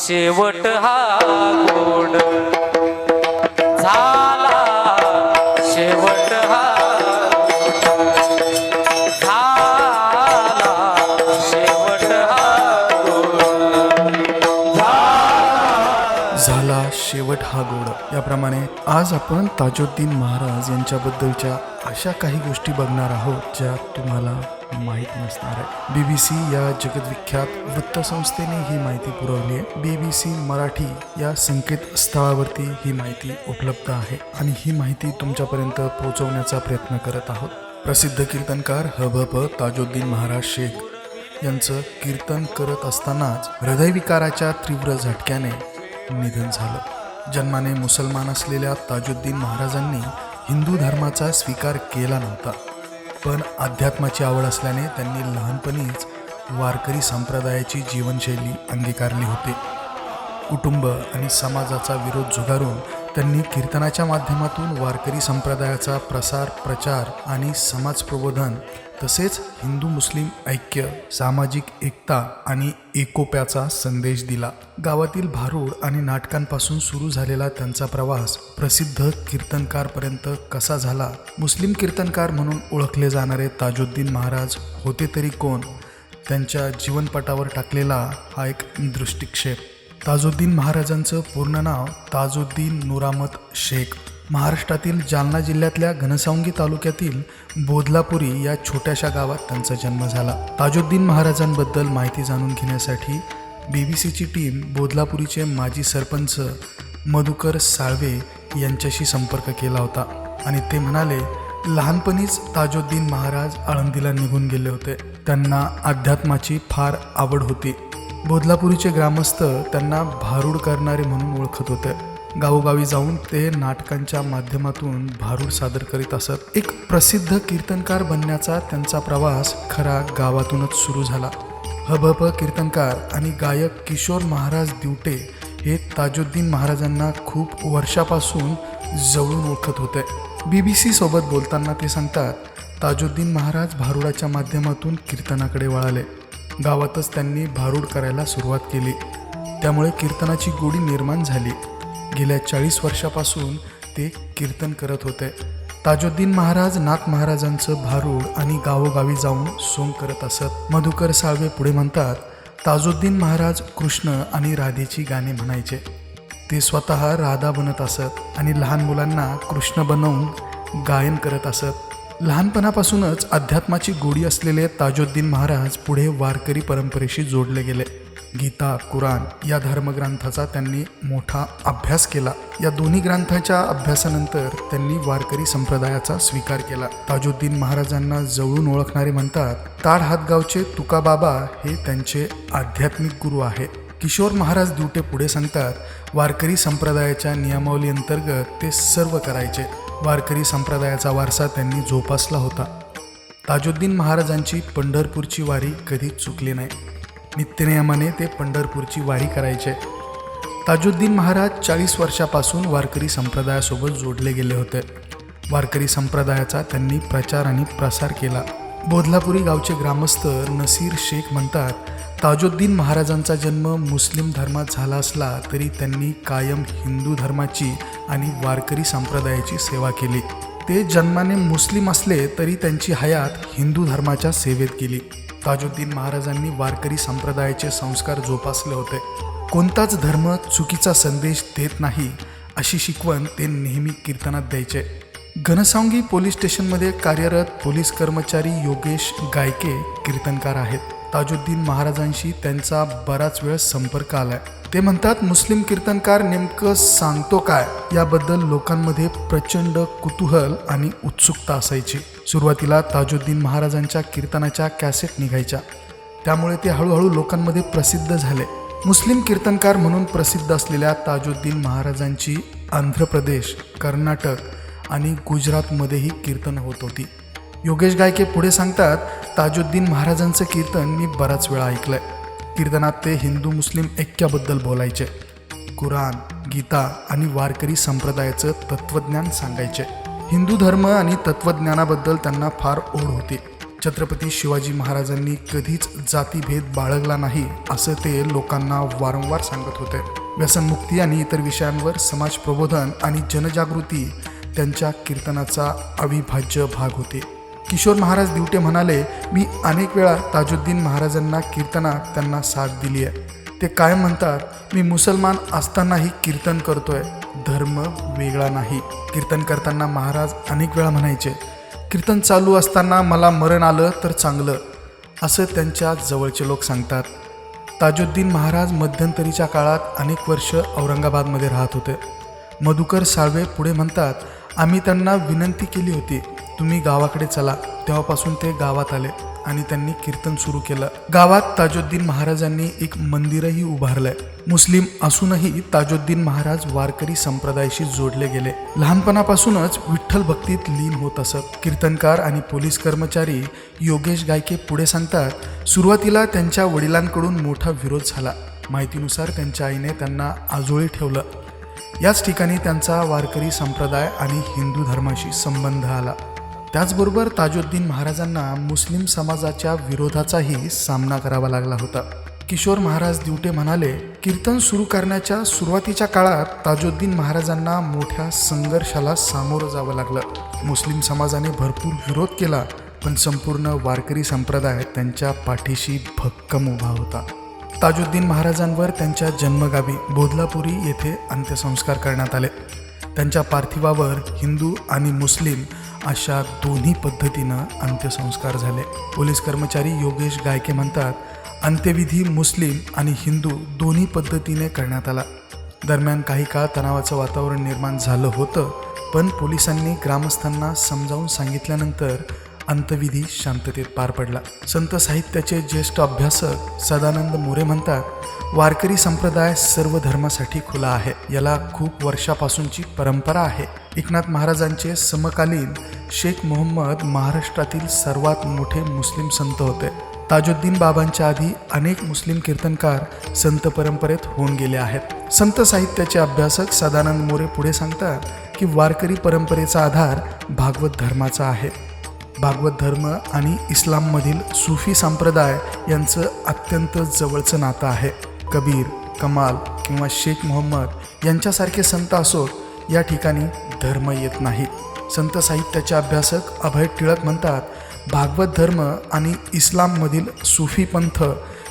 शेवट हा गोड झाला शेवट हा झाला शेवट हा झाला शेवट हा गोड. याप्रमाणे आज आपण ताजुद्दीन महाराज यांच्याबद्दलच्या अशा काही गोष्टी बघणार आहोत ज्या तुम्हाला माहीत नसणार आहे. बी सी या जगदविख्यात वृत्तसंस्थेने ही माहिती पुरवली आहे. बी सी मराठी या संकेतस्थळावरती ही माहिती उपलब्ध आहे आणि ही माहिती तुमच्यापर्यंत पोहोचवण्याचा प्रयत्न करत आहोत. प्रसिद्ध कीर्तनकार हबप ताजुद्दीन महाराज शेख यांचं कीर्तन करत असतानाच हृदयविकाराच्या तीव्र झटक्याने निधन झालं. जन्माने मुसलमान असलेल्या ताजुद्दीन महाराजांनी हिंदू धर्माचा स्वीकार केला नव्हता. पण अध्यात्माची आवड असल्याने त्यांनी लहानपणीच वारकरी संप्रदायाची जीवनशैली अंगीकारली होती. कुटुंब आणि समाजाचा विरोध झुगारून त्यांनी कीर्तनाच्या माध्यमातून वारकरी संप्रदायाचा प्रसार प्रचार आणि समाज प्रबोधन तसेच हिंदू मुस्लिम ऐक्य सामाजिक एकता आणि एकोप्याचा संदेश दिला. गावातील भारूड आणि नाटकांपासून सुरू झालेला त्यांचा प्रवास प्रसिद्ध कीर्तनकारपर्यंत कसा झाला? मुस्लिम कीर्तनकार म्हणून ओळखले जाणारे ताजुद्दीन महाराज होते तरी कोण? त्यांच्या जीवनपटावर टाकलेला हा एक दृष्टिक्षेप. ताजुद्दीन महाराजांचं पूर्ण नाव ताजुद्दीन नुरामत शेख. महाराष्ट्रातील जालना जिल्ह्यातल्या घनसावंगी तालुक्यातील बोधलापुरी या छोट्याशा गावात त्यांचा जन्म झाला. ताजुद्दीन महाराजांबद्दल माहिती जाणून घेण्यासाठी बी बी सीची टीम बोधलापुरीचे माजी सरपंच मधुकर साळवे यांच्याशी संपर्क केला होता आणि ते म्हणाले लहानपणीच ताजुद्दीन महाराज आळंदीला निघून गेले होते. त्यांना अध्यात्माची फार आवड होती. बोधलापुरीचे ग्रामस्थ त्यांना भारूड करणारे म्हणून ओळखत होते. गावोगावी जाऊन ते नाटकांच्या माध्यमातून भारूड सादर करीत असत. एक प्रसिद्ध कीर्तनकार बनण्याचा त्यांचा प्रवास खरा गावातूनच सुरू झाला. हबप कीर्तनकार आणि गायक किशोर महाराज दिवटे हे ताजुद्दीन महाराजांना खूप वर्षापासून जवळून ओळखत होते. बी बी सी सोबत बोलताना ते सांगतात ताजुद्दीन महाराज भारुडाच्या माध्यमातून कीर्तनाकडे वळाले. गावातच त्यांनी भारूड करायला सुरुवात केली. त्यामुळे कीर्तनाची गोडी निर्माण झाली. गेल्या चाळीस वर्षापासून ते कीर्तन करत होते. ताजुद्दीन महाराज नाथ महाराजांचं भारूड आणि गावोगावी जाऊन सोंग करत असत. मधुकर साळवे पुढे म्हणतात ताजुद्दीन महाराज कृष्ण आणि राधेची गाणी म्हणायचे. ते स्वतः राधा बनत असत आणि लहान मुलांना कृष्ण बनवून गायन करत असत. लहानपणापासूनच अध्यात्माची गोडी असलेले ताजोद्दीन महाराज पुढे वारकरी परंपरेशी जोडले गेले. गीता कुराण या धर्मग्रंथाचा त्यांनी मोठा अभ्यास केला. या दोन्ही ग्रंथाच्या अभ्यासानंतर त्यांनी वारकरी संप्रदायाचा स्वीकार केला. ताजुद्दीन महाराजांना जवळून ओळखणारे म्हणतात ताड हातगावचे तुकाबाबा हे त्यांचे आध्यात्मिक गुरु आहेत किशोर महाराज दिवटे पुढे सांगतात वारकरी संप्रदायाच्या नियमावली अंतर्गत ते सर्व करायचे. वारकरी संप्रदायाचा वारसा त्यांनी जोपासला होता. ताजुद्दीन महाराजांची पंढरपूरची वारी कधीच चुकली नाही. नित्यनियमाने ते पंढरपूरची वारी करायचे. ताजुद्दीन महाराज चाळीस वर्षापासून वारकरी संप्रदायासोबत जोडले गेले होते. वारकरी संप्रदायाचा त्यांनी प्रचार आणि प्रसार केला. बोधलापुरी गावचे ग्रामस्थ नसीर शेख म्हणतात ताजुद्दीन महाराजांचा जन्म मुस्लिम धर्मात झाला असला तरी त्यांनी कायम हिंदू धर्माची आणि वारकरी संप्रदायाची सेवा केली. ते जन्माने मुस्लिम असले तरी त्यांची हयात हिंदू धर्माच्या सेवेत गेली. ताजुद्दीन महाराजांनी वारकरी संप्रदायाचे संस्कार जोपासले होते. कोणताच धर्म चुकीचा संदेश देत नाही अशी शिकवण ते नेहमी कीर्तनात द्यायचे. घनसावंगी पोलीस स्टेशनमध्ये कार्यरत पोलीस कर्मचारी योगेश गायके कीर्तनकार आहेत. ताजुद्दीन महाराजांशी त्यांचा बराच वेळ संपर्क आलाय. ते म्हणतात मुस्लिम कीर्तनकार नेमकं सांगतो काय? याबद्दल लोकांमध्ये प्रचंड कुतूहल आणि उत्सुकता असायची. सुरुवातीला ताजुद्दीन महाराजांच्या कीर्तनाच्या कॅसेट निघायच्या. त्यामुळे ते हळूहळू लोकांमध्ये प्रसिद्ध झाले. मुस्लिम कीर्तनकार म्हणून प्रसिद्ध असलेल्या ताजुद्दीन महाराजांची आंध्र प्रदेश कर्नाटक आणि गुजरातमध्येही कीर्तन होत होती. योगेश गायके पुढे सांगतात ताजुद्दीन महाराजांचं कीर्तन मी बराच वेळा ऐकलंय. कीर्तनात ते हिंदू मुस्लिम ऐक्याबद्दल बोलायचे. कुराण गीता आणि वारकरी संप्रदायाचं तत्त्वज्ञान सांगायचे. हिंदू धर्म आणि तत्त्वज्ञानाबद्दल त्यांना फार ओढ होती. छत्रपती शिवाजी महाराजांनी कधीच जातीभेद बाळगला नाही असं ते लोकांना वारंवार सांगत होते. व्यसनमुक्ती आणि इतर विषयांवर समाज प्रबोधन आणि जनजागृती त्यांच्या कीर्तनाचा अविभाज्य भाग होते. किशोर महाराज दिवटे म्हणाले मी अनेक वेळा ताजुद्दीन महाराजांना कीर्तनात त्यांना साथ दिली आहे ते काय म्हणतात? मी मुसलमान असतानाही कीर्तन करतोय. धर्म वेगळा नाही. कीर्तन करताना महाराज अनेक वेळा म्हणायचे कीर्तन चालू असताना मला मरण आलं तर चांगलं. असं त्यांच्या जवळचे लोक सांगतात. ताजुद्दीन महाराज मध्यंतरीच्या काळात अनेक वर्ष औरंगाबादमध्ये राहत होते. मधुकर साळवे पुढे म्हणतात आम्ही त्यांना विनंती केली होती तुम्ही गावाकडे चला. तेव्हापासून ते गावात आले आणि त्यांनी कीर्तन सुरू केलं. गावात ताजुद्दीन महाराजांनी एक मंदिरही उभारलंय. मुस्लिम असूनही ताजुद्दीन महाराज वारकरी संप्रदायाशी जोडले गेले. लहानपणापासूनच विठ्ठल भक्तीत लीन होत असत. कीर्तनकार आणि पोलीस कर्मचारी योगेश गायके पुढे सांगतात सुरुवातीला त्यांच्या वडिलांकडून मोठा विरोध झाला. माहितीनुसार त्यांच्या आईने त्यांना आजोळी ठेवलं. याच ठिकाणी त्यांचा वारकरी संप्रदाय आणि हिंदू धर्माशी संबंध आला. त्याचबरोबर ताजुद्दीन महाराजांना मुस्लिम समाजाच्या विरोधाचाही सामना करावा लागला होता. किशोर महाराज दिवटे म्हणाले कीर्तन सुरू करण्याच्या सुरुवातीच्या काळात ताजुद्दीन महाराजांना मोठ्या संघर्षाला सामोरं जावं लागलं. मुस्लिम समाजाने भरपूर विरोध केला पण संपूर्ण वारकरी संप्रदाय त्यांच्या पाठीशी भक्कम उभा होता. ताजुद्दीन महाराजांवर त्यांच्या जन्मगावी बोधलापुरी येथे अंत्यसंस्कार करण्यात आले. त्यांच्या पार्थिवावर हिंदू आणि मुस्लिम अशा दोन्ही पद्धतीनं अंत्यसंस्कार झाले. पोलीस कर्मचारी योगेश गायके म्हणतात अंत्यविधी मुस्लिम आणि हिंदू दोन्ही पद्धतीने करण्यात आला. दरम्यान काही काळ तणावाचं वातावरण निर्माण झालं होतं पण पोलिसांनी ग्रामस्थांना समजावून सांगितल्यानंतर अंतविधी शांततेत पार पडला. संत साहित्याचे ज्येष्ठ अभ्यासक सदानंद मोरे म्हणतात वारकरी संप्रदाय सर्व धर्मासाठी खुला आहे. याला खूप वर्षापासूनची परंपरा आहे. एकनाथ महाराजांचे समकालीन शेख मोहम्मद महाराष्ट्रातील सर्वात मोठे मुस्लिम संत होते. ताजुद्दीन बाबांच्या आधी अनेक मुस्लिम कीर्तनकार संत परंपरेत होऊन गेले आहेत. संत साहित्याचे अभ्यासक सदानंद मोरे पुढे सांगतात की वारकरी परंपरेचा आधार भागवत धर्माचा आहे. भागवत धर्म आणि इस्लाममधील सुफी संप्रदाय यांचं अत्यंत जवळचं नातं आहे. कबीर कमाल किंवा शेख मोहम्मद यांच्यासारखे संत असोत या ठिकाणी धर्म येत नाही. संत साहित्याचे अभ्यासक अभय टिळक म्हणतात भागवत धर्म आणि इस्लाममधील सुफी पंथ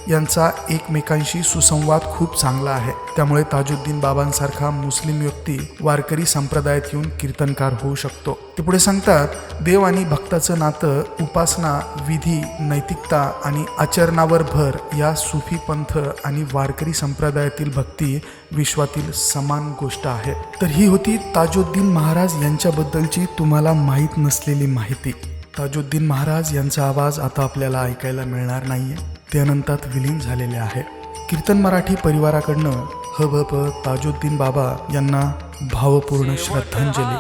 यांचा एकमेकांशी सुसंवाद खूप चांगला आहे. त्यामुळे ताजुद्दीन बाबांसारखा मुस्लिम व्यक्ती वारकरी संप्रदायात येऊन कीर्तनकार होऊ शकतो. ते पुढे सांगतात देव आणि भक्ताचं नातं उपासना विधी नैतिकता आणि आचरणावर भर या सुफी पंथ आणि वारकरी संप्रदायातील भक्ती विश्वातील समान गोष्ट आहे. तर ही होती ताजुद्दीन महाराज यांच्याबद्दलची तुम्हाला माहीत नसलेली माहिती. ताजुद्दीन महाराज यांचा आवाज आता आपल्याला ऐकायला मिळणार नाहीये. ते अनंतात विलीन झालेले आहे. कीर्तन मराठी परिवाराकडनं ह भ प ताजुद्दीन बाबा यांना भावपूर्ण श्रद्धांजली.